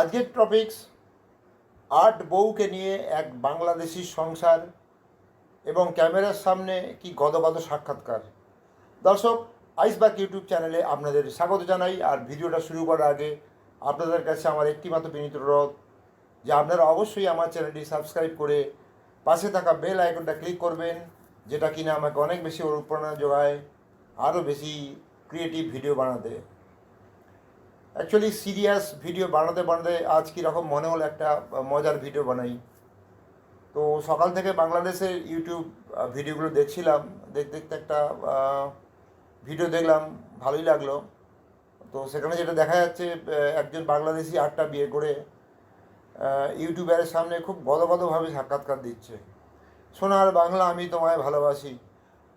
আজকের টপিকস আট বউকে নিয়ে এক বাংলাদেশি সংসার এবং ক্যামেরার সামনে কি গদগদ সাক্ষাৎকার। দর্শক আইসবাক ইউটিউব চ্যানেলে আপনাদের স্বাগত জানাই, আর ভিডিওটা শুরু করার আগে আপনাদের কাছে আমার একটিমাত্র বিনীত অনুরোধ যে আপনারা অবশ্যই আমার চ্যানেলটি সাবস্ক্রাইব করে পাশে থাকা বেল আইকনটা ক্লিক করবেন, যেটা কিনা আমাকে অনেক বেশি অনুপ্রেরণা যোগায়, আরও বেশি ক্রিয়েটিভ ভিডিও বানাতে। অ্যাকচুয়ালি সিরিয়াস ভিডিও বানাতে বানাতে আজ কীরকম মনে হলো একটা মজার ভিডিও বানাই। তো সকাল থেকে বাংলাদেশের ইউটিউব ভিডিওগুলো দেখছিলাম। দেখতে দেখতে একটা ভিডিও দেখলাম, ভালোই লাগল। তো সেখানে যেটা দেখা যাচ্ছে একজন বাংলাদেশি আটটা বিয়ে করে ইউটিউবারের সামনে খুব গদগদভাবে সাক্ষাৎকার দিচ্ছে। সোনার বাংলা আমি তোমায় ভালোবাসি।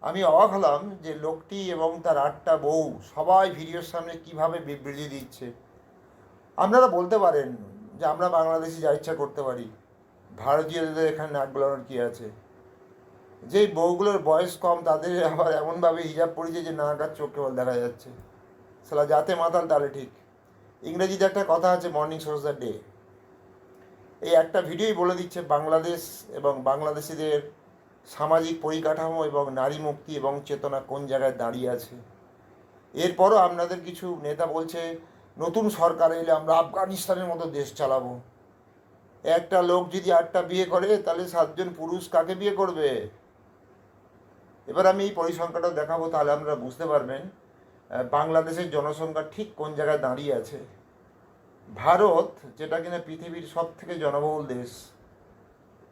আমি অবাক হলাম যে লোকটি এবং তার আটটা বউ সবাই ভিডিওর সামনে কীভাবে বিবৃতি দিচ্ছে। আপনারা বলতে পারেন যে আমরা বাংলাদেশি যা ইচ্ছা করতে পারি। ভারতীয়দের এখানে নাক গলানোর কী আছে? যেই বউগুলোর বয়স কম, তাদের আবার এমনভাবে হিজাব পড়েছে যে নাক আর চোখ কেবল দেখা যাচ্ছে। সালা যাতে মাতাল তাহলে ঠিক। ইংরেজিতে একটা কথা আছে মর্নিং শোজ দ্য ডে এই একটা ভিডিওই বলে দিচ্ছে বাংলাদেশ এবং বাংলাদেশিদের সামাজিক পরিকাঠামো এবং নারী মুক্তি এবং চেতনা কোন জায়গায় দাঁড়িয়ে আছে? এরপরও আপনাদের কিছু নেতা বলছে, নতুন সরকার এলে আমরা আফগানিস্তানের মতো দেশ চালাবো। একটা লোক যদি আটটা বিয়ে করে, তাহলে সাতজন পুরুষ কাকে বিয়ে করবে? এবার আমি এই পরিসংখ্যাটা দেখাবো, তাহলে আপনারা বুঝতে পারবেন বাংলাদেশের জনসংখ্যা ঠিক কোন জায়গায় দাঁড়িয়ে আছে। ভারত, যেটা কিনা পৃথিবীর সব থেকে জনবহুল দেশ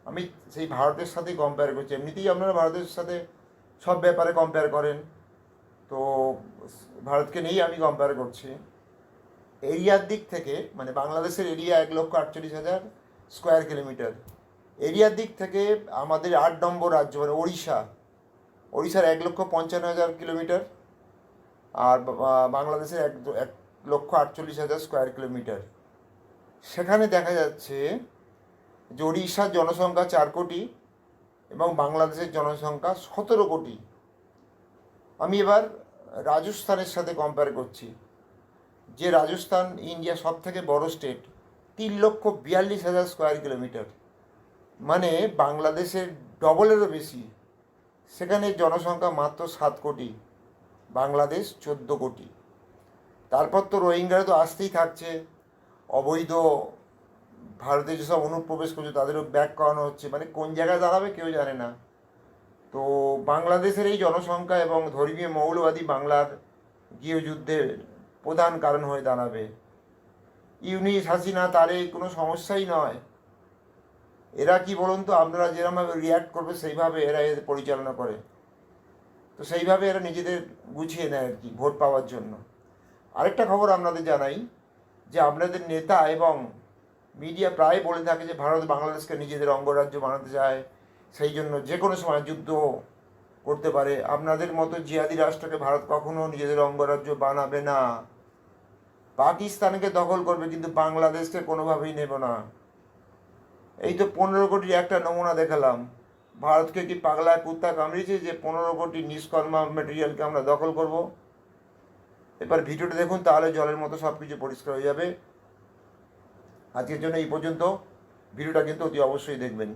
আমি সেই ভারতের সাথেই কম্পেয়ার করছি। এমনিতেই আপনারা ভারতের সাথে সব ব্যাপারে কম্পেয়ার করেন। তো ভারতকে নিয়েই আমি কম্পেয়ার করছি। এরিয়ার দিক থেকে মানে বাংলাদেশের এরিয়া এক লক্ষ আটচল্লিশ হাজার স্কোয়ার কিলোমিটার এরিয়ার দিক থেকে আমাদের আট নম্বর রাজ্য মানে ওড়িশা। ওড়িশার এক লক্ষ পঞ্চান্ন হাজার কিলোমিটার আর বাংলাদেশের এক এক লক্ষ আটচল্লিশ হাজার স্কোয়ার কিলোমিটার সেখানে দেখা যাচ্ছে যে ওড়িশার জনসংখ্যা চার কোটি এবং বাংলাদেশের জনসংখ্যা সতেরো কোটি। আমি এবার রাজস্থানের সাথে কম্পেয়ার করছি। যে রাজস্থান ইন্ডিয়া সব থেকে বড় স্টেট তিন লক্ষ বিয়াল্লিশ হাজার স্কোয়ার কিলোমিটার মানে বাংলাদেশের ডবলেরও বেশি। সেখানে জনসংখ্যা মাত্র সাত কোটি, বাংলাদেশ চোদ্দ কোটি। তারপর তো রোহিঙ্গারা তো আসতেই থাকছে। অবৈধ ভারতে যেসব অনুপ্রবেশ করছে, তাদেরও ব্যাক করানো হচ্ছে। মানে কোন জায়গায় দাঁড়াবে কেউ জানে না। তো বাংলাদেশের এই জনসংখ্যা এবং ধর্মীয় মৌলবাদী বাংলার গৃহযুদ্ধের প্রধান কারণ হয়ে দাঁড়াবে। ইউনিস হাসিনা, তারে কোনো সমস্যাই নয়। এরা কি বলুন তো আপনারা যেরকমভাবে রিয়্যাক্ট করবে, সেইভাবে এরা এদের পরিচালনা করে। তো সেইভাবে এরা নিজেদের গুছিয়ে নেয় আর কি, ভোট পাওয়ার জন্য। আরেকটা খবর আপনাদের জানাই, যে আপনাদের নেতা এবং মিডিয়া প্রায় বলে থাকে যে ভারত বাংলাদেশকে নিজেদের অঙ্গরাজ্য বানাতে চায়, সেই জন্য যে কোনো সময় যুদ্ধ করতে পারে। আপনাদের মতো জিহাদি রাষ্ট্রকে ভারত কখনো নিজেদের অঙ্গরাজ্য বানাবে না। পাকিস্তানকে দখল করবে, কিন্তু বাংলাদেশকে কোনোভাবেই নেব না। এই তো পনেরো কোটির একটা নমুনা দেখালাম। ভারতকে কি পাগলা কুত্তা কামড়িয়েছে যে পনেরো কোটি নিষ্কর্মা মেটেরিয়ালকে আমরা দখল করব? এবার ভিডিওটা দেখুন, তাহলে জলের মতো সব কিছু পরিষ্কার হয়ে যাবে। আজকের জন্য এই পর্যন্ত। ভিডিওটা কিন্তু অতি অবশ্যই দেখবেন।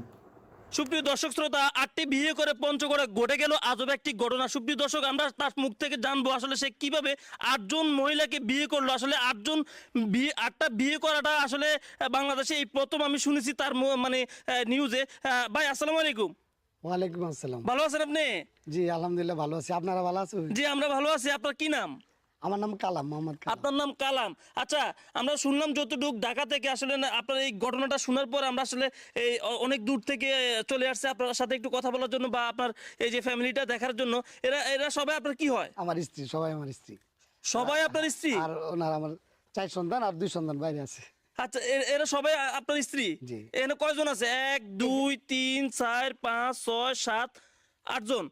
সুপ্রিয় দর্শক শ্রোতা আটটি বিয়ে করে পঞ্চগড়ে ঘটে গেল আজব একটি ঘটনা। সুপ্রিয় দর্শক আমরা তার মুখ থেকে জানব আসলে সে কীভাবে আটজন মহিলাকে বিয়ে করল। আসলে আটজন বিয়ে আটটা বিয়ে করাটা আসলে বাংলাদেশে এই প্রথম আমি শুনেছি তার মানে নিউজে। ভাই আসসালামু আলাইকুম। ওয়ালাইকুম আসসালাম। ভালো আছেন আপনি? জি আলহামদুলিল্লাহ ভালো আছি। আপনারা ভালো আছেন? জি আমরা ভালো আছি। আপনার কি নাম? আমার নাম কালাম মোহাম্মদ আপনার নাম কালাম। আচ্ছা আমরা শুনলাম যতটুক ঢাকা থেকে আসলে না- আপনার এই ঘটনাটা শোনার পর আমরা আসলে এই অনেক দূর থেকে চলে আসছে আপনার সাথে একটু কথা বলার জন্য বা আপনার এই যে ফ্যামিলিটা দেখার জন্য। এরা এরা সবাই আপনার কি হয়? আমার স্ত্রী সবাই আমার স্ত্রী। সবাই আপনার স্ত্রী? আর ওনার আমার চার সন্তান আর দুই সন্তান বাইরে আছে। আচ্ছা এরা সবাই আপনার স্ত্রী? জি। এখানে কয়জন আছে? এক দুই তিন চার পাঁচ ছয় সাত আটজন?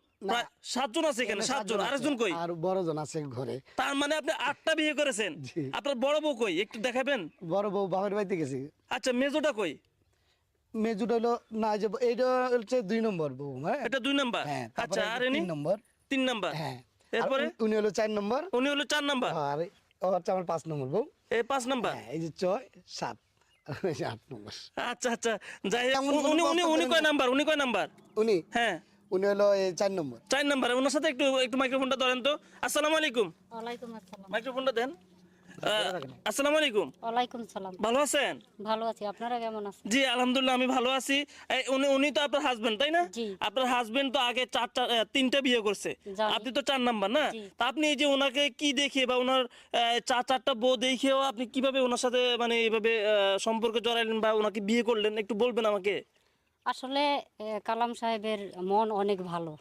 সাতজন আছে এখানে সাতজন। আরেকজন কই? আর বড়জন আছে ঘরে। তার মানে আপনি আটটা বিয়ে করেছেন। আপনার বড় বউ কই? একটু দেখাবেন? বড় বউ বাপের বাড়িতে গেছে। আচ্ছা মেজোটা কই? মেজুট হলো না যে এইটা হচ্ছে দুই নম্বর বউ হ্যাঁ? এটা দুই নাম্বার? হ্যাঁ আচ্ছা আর হলো ইনি? তিন নম্বর। হ্যাঁ। এরপরে? উনি- হলো চার নম্বর। উনি হলো চার নাম্বার? আর হচ্ছে আমার পাঁচ নম্বর বউ। এই পাঁচ নাম্বার? এই যে ছয় সাত। আট নম্বর। আচ্ছা আচ্ছা। যাই উনি উনি উনি কয় নাম্বার? উনি কয় নাম্বার? উনি? হ্যাঁ। উনি হলো চার নম্বর। চার নাম্বার। ওনার সাথে একটু একটু মাইক্রোফোনটা ধরেন তো। আসসালামু আলাইকুম। ওয়ালাইকুম আসসালাম। মাইক্রোফোনটা দেন। আসসালামু আলাইকুম। ওয়ালাইকুম সালাম। ভালো আছেন? ভালো আছি। আপনারা কেমন আছেন? জি আলহামদুলিল্লাহ আমি ভালো আছি। উনি উনি তো আপনার হাজবেন্ড তাই না? আপনার হাজবেন্ড তো আগে চার চার তিনটা বিয়ে করছে। আপনি তো চার নাম্বার না? তা আপনি এই যে ওনাকে কি দেখে বা ওনার চার চারটা বউ দেখেও আপনি কীভাবে ওনার সাথে মানে এইভাবে সম্পর্কে জড়াইলেন বা ওনাকে বিয়ে করলেন? একটু বলবেন আমাকে। আসলে কালাম সাহেবের মন অনেক ভালো।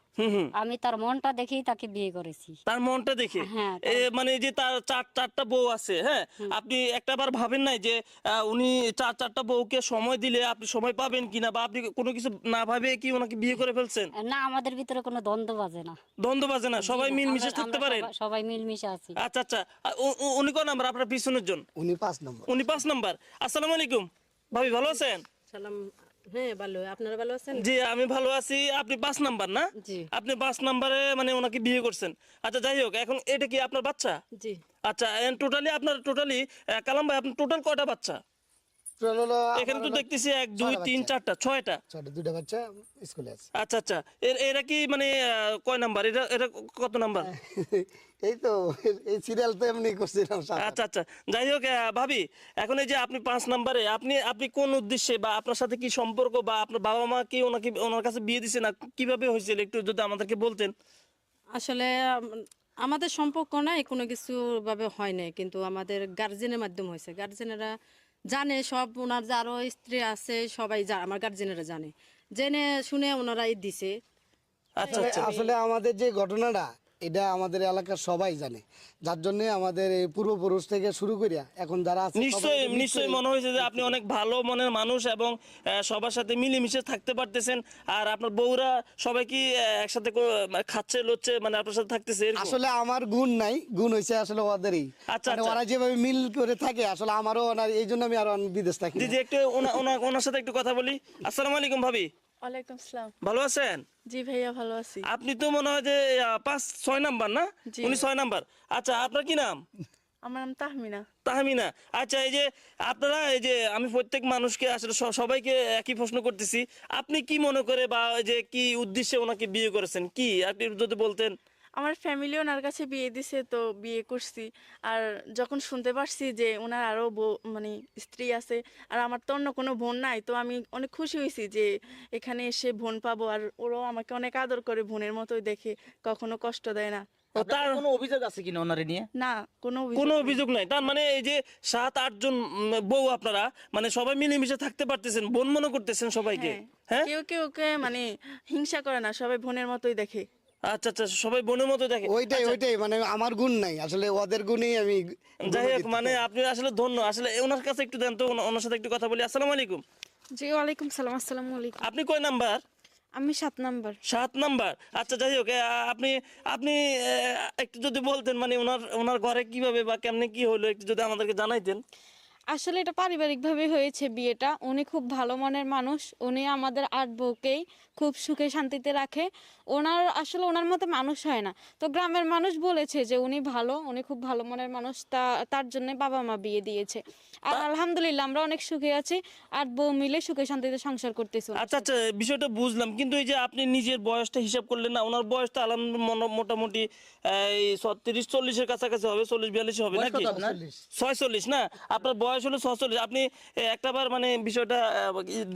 আমি তার মনটা দেখেই তাকে বিয়ে করেছি। তার মনটা দেখে? হ্যাঁ, মানে যে তার চার চারটা বউ আছে হ্যাঁ? আপনি একটা বার ভাবেন নাই যে উনি চার চারটা বউকে সময় দিলে আপনি সময় পাবেন কিনা? বা আপনি কোনো কিছু না ভাবে কি ওনাকে বিয়ে করে ফেলছেন? না আমাদের ভিতরে কোনো দ্বন্দ্ব বাজে না। দ্বন্দ্ব বাজে না? সবাই মিলমিশে থাকতে পারেন? সবাই- মিলমিশে আছি। আচ্ছা আচ্ছা। উনি কোন নাম্বার? আপনার পিছনের জন? উনি পাঁচ নম্বর। উনি পাঁচ নাম্বার। আসসালামু আলাইকুম। ভাবি ভালো আছেন? সালাম হ্যাঁ ভালো। আপনারা ভালো আছেন? জি আমি ভালো আছি। আপনি পাঁচ নাম্বার না? জি। আপনি পাঁচ নাম্বারে মানে ওনাকে বিয়ে করছেন। আচ্ছা যাই হোক এখন এটা কি আপনার বাচ্চা? জি। আচ্ছা টোটালি আপনার টোটালি কালাম ভাই আপনার টোটাল কটা বাচ্চা? এখানে তো দেখতেছি এক দুই তিন চারটা ছয়টা। ছয়টা দুইটা বাচ্চা স্কুলে আছে। আচ্ছা আচ্ছা। এরা কি মানে কয় নাম্বার? এটা এটা কত নাম্বার? এই তো এই সিরিয়াল তো এমনি করছিলাম আচ্ছা আচ্ছা। যাই হোক ভাবি এখন এই যে আপনি পাঁচ নাম্বারে আপনি আপনি কোন উদ্দেশ্যে বা আপনার সাথে কি সম্পর্ক বা আপনার বাবা মা কি ওনাকে ওনার কাছে বিয়ে দিছে না কীভাবে হয়েছিল? একটু যদি আমাদেরকে বলতেন। আসলে আমাদের সম্পর্ক নাই কোনো কিছু ভাবে হয় নাই। কিন্তু আমাদের গার্জেনের মাধ্যমে হয়েছে। গার্জেনেরা জানে সব ওনার যে আরও স্ত্রী আছে সবাই আমার গার্জেনেরা জানে। জেনে শুনে ওনারাই দিছে। আচ্ছা আচ্ছা। আসলে আমাদের যে ঘটনাটা এটা আমাদের এলাকার সবাই জানে। যার জন্য আমাদের এই পূর্বপুরুষ থেকে শুরু করিয়া এখন যারা আছে নিশ্চয়ই নিশ্চয়ই মনে হয়েছে যে আপনি অনেক ভালো মনের মানুষ এবং সবার সাথে মিলেমিশে থাকতে পারতেছেন। আর আপনার বউরা সবাই কি একসাথে মানে খাচ্ছে লচ্ছে মানে আপনার সাথে থাকতেছে আসলে আমার গুণ নাই গুণ হয়েছে আসলে ওদেরই। আচ্ছা, মানে আচ্ছা। ওরা যেভাবে মিল করে থাকে আসলে আমারও ওনার এই জন্য আমি আরও বিদেশ থাকি। দিদি একটু ওনা- ওনা- ওনার সাথে একটু কথা বলি। আসসালামু আলাইকুম ভাবি। ওয়ালাইকুম সালাম ভালো আছেন? জি ভাইয়া ভালো আছি। আপনি তো মনে হয় যে পাঁচ ছয় নাম্বার না? উনি ছয় নাম্বার। আচ্ছা আপনার কি নাম? আমার নাম তাহমিনা। তাহমিনা। আচ্ছা এই যে আপনারা এই যে আমি প্রত্যেক মানুষকে আসলে সবাইকে একই প্রশ্ন করতেছি। আপনি কি মনে করে বা যে কি উদ্দেশ্যে ওনাকে বিয়ে করেছেন? কি? আপনি যদি বলতেন। আমার ফ্যামিলি ওনার কাছে বিয়ে দিছে তো বিয়ে করছি। আর যখন শুনতে পারছি যে ওনার আরও বউ মানে স্ত্রী আছে আর আমার তো অন্য কোনো বোন নাই তো আমি অনেক খুশি হয়েছি যে এখানে এসে বোন পাবো। আর ওরাও আমাকে অনেক আদর করে বোনের মতোই দেখে কখনো কষ্ট দেয় না। তার কোনো অভিযোগ আছে কিনা ওনারে নিয়ে? না কোনো অভিযোগ কোনো অভিযোগ নাই। তার মানে এই যে সাত আটজন উম, বউ আপনারা মানে সবাই মিলেমিশে থাকতে পারতেছেন বোন মনে করতেছেন সবাইকে হ্যাঁ। হ্যাঁ? কেউ কেউ কে মানে হিংসা করে না সবাই বোনের মতোই দেখে। আচ্ছা আচ্ছা সবাই বোনের মতো দেখে। ওইটাই ওইটাই মানে আমার গুণ নাই। আসলে ওদের গুণেই আমি যাই হোক মানে আপনি আসলে ধন্য। আসলে ওনার কাছে একটু দেন তো ওনার সাথে একটু কথা বলি। আসসালামু আলাইকুম। জি ওয়ালাইকুম সালাম আসসালামু আলাইকুম। আপনি কয় নাম্বার? আমি সাত নাম্বার। সাত নাম্বার। আচ্ছা যাই হোক আপনি আপনি একটু যদি বলতেন মানে ওনার ওনার ঘরে কীভাবে বা কেমনে কি হলো একটু যদি আমাদেরকে জানাইতেন। আসলে এটা পারিবারিকভাবে হয়েছে বিয়েটা। উনি খুব ভালো মনের মানুষ। উনি আমাদের আট বউকেই খুব সুখে শান্তিতে রাখে। ওনার আসলে ওনার মতো মানুষ হয় না। তো গ্রামের মানুষ বলেছে যে উনি ভালো উনি খুব ভালো মনের মানুষ তা তার জন্য বাবা মা বিয়ে দিয়েছে। আর আলহামদুলিল্লাহ আমরা অনেক সুখে আছি। আট বউ মিলে সুখে শান্তিতে সংসার করতেছি আচ্ছা আচ্ছা বিষয়টা বুঝলাম। কিন্তু এই যে আপনি নিজের বয়সটা হিসাব করলেন না ওনার বয়সটা আলাম মোটামুটি এই তিরিশ চল্লিশের কাছাকাছি হবে চল্লিশ বিয়াল্লিশ হবে নাকি? ছয়চল্লিশ না? আপনার বয়স হলো ছয়চল্লিশ। আপনি একটাবার মানে বিষয়টা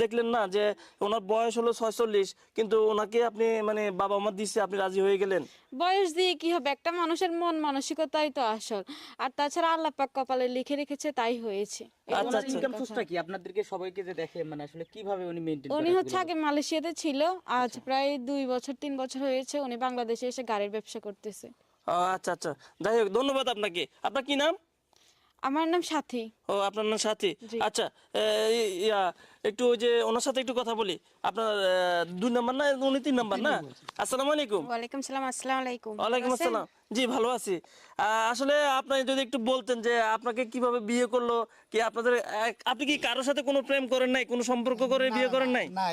দেখলেন না যে ওনার বয়স হলো ছয়চল্লিশ কিন্তু ওনাকে আপনি মানে বাবা মা দিচ্ছে আপনি রাজি হয়ে গেলেন? বয়স দিয়ে কি হবে? একটা মানুষের মন মানসিকতাই তো আসল। আর তাছাড়া আল্লাহ পাক কপালে লিখে রেখেছে তাই হয়েছে। আচ্ছা, আচ্ছা। ইনকাম সোর্সটা কি? আপনাদেরকে সবাইকে যে দেখে মানে আসলে কীভাবে উনি মেইনটেইন উনি হচ্ছে আগে মালয়েশিয়াতে ছিল আজ প্রায় দুই বছর তিন বছর হয়েছে উনি বাংলাদেশে এসে গাড়ির ব্যবসা করতেছে। আচ্ছা আচ্ছা। যাই হোক ধন্যবাদ আপনাকে। আপনার কি নাম? আমার নাম সাথী। ও আপনার নাম সাথী? আচ্ছা ইয়া একটু ওই যে ওনার সাথে একটু কথা বলি। আপনার দুই নাম্বার না? উনি তিন নাম্বার না? আসসালামু আলাইকুম। ওয়ালাইকুম সালাম আসসালামু আলাইকুম। ওয়ালাইকুম আসসালাম। জি ভালো আছি। আসলে আপনি যদি একটু বলতেন যে আপনাকে কীভাবে বিয়ে করল কি আপনাদের আপনি কি কারোর সাথে কোনো প্রেম করেন নাই? কোনো সম্পর্ক করে বিয়ে করেন নাই? না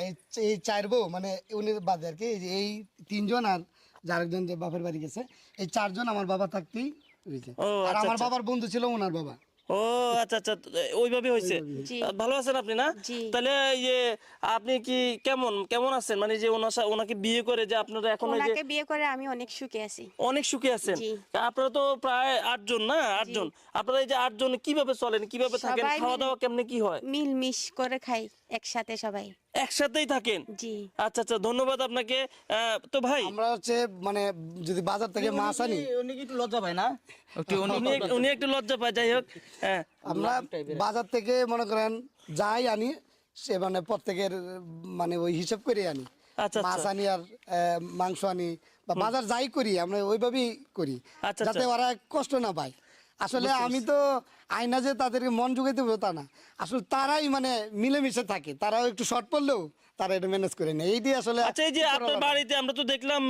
এই চার বউ মানে উনি বাদে আর কি এই তিনজন আর যার একজন যে বাপের বাড়ি গেছে এই চারজন আমার বাবা থাকতেই আর আচ্ছা, আমার আচ্ছা। বাবার বন্ধু ছিল ওনার বাবা। ও আচ্ছা আচ্ছা ওইভাবে হয়েছে। ভালো আছেন আপনি না? তাহলে ইয়ে আপনি কি কেমন কেমন আছেন? মানে যে ওনার ওনাকে বিয়ে করে যে আপনারা এখন ওই যে ওনাকে বিয়ে করে আমি অনেক সুখে আছি। অনেক সুখে আছেন? আপনারা তো প্রায় আটজন না? আটজন আপনারা এই যে আটজন কীভাবে চলেন? কীভাবে থাকেন? খাওয়া দাওয়া কেমনে কি হয়? মিলমিশ করে খাই একসাথে সবাই। একসাথেই থাকেন? জি। আচ্ছা আচ্ছা ধন্যবাদ আপনাকে। তো ভাই আমরা হচ্ছে মানে যদি বাজার থেকে মাছ আনি। উনি কি একটু লজ্জা পায় না? একটু উনি উনি একটু লজ্জা পায় যাই হোক। হ্যাঁ। আমরা বাজার থেকে মনে করেন যাই আনি সে মানে প্রত্যেকের মানে ওই হিসাব করে আনি। আচ্ছা, মাছ আচ্ছা। আনি আর আহ, মাংস আনি বা বাজার যাই করি আমরা ওইভাবেই করি। আচ্ছা, যাতে। ওরা কষ্ট না পায়। আসলে আমি তো আয়না যে তাদেরকে মন জুগাইতে পারব তা না। আসলে তারাই মানে মিলেমিশে থাকে। তারাও একটু শর্ট পড়লেও তারা এটা ম্যানেজ করে নেয়। এই আসলে আচ্ছা এই যে আপনার বাড়িতে আমরা তো দেখলাম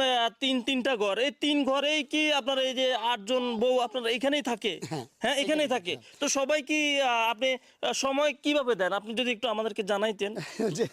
তিন তিনটা ঘর। এই তিন ঘরেই কি আপনার এই যে আটজন বউ আপনার এখানেই থাকে? হ্যাঁ এখানেই থাকে তো সবাই কি আপনি সময় কীভাবে দেন? আপনি যদি একটু আমাদেরকে জানাইতেন। যে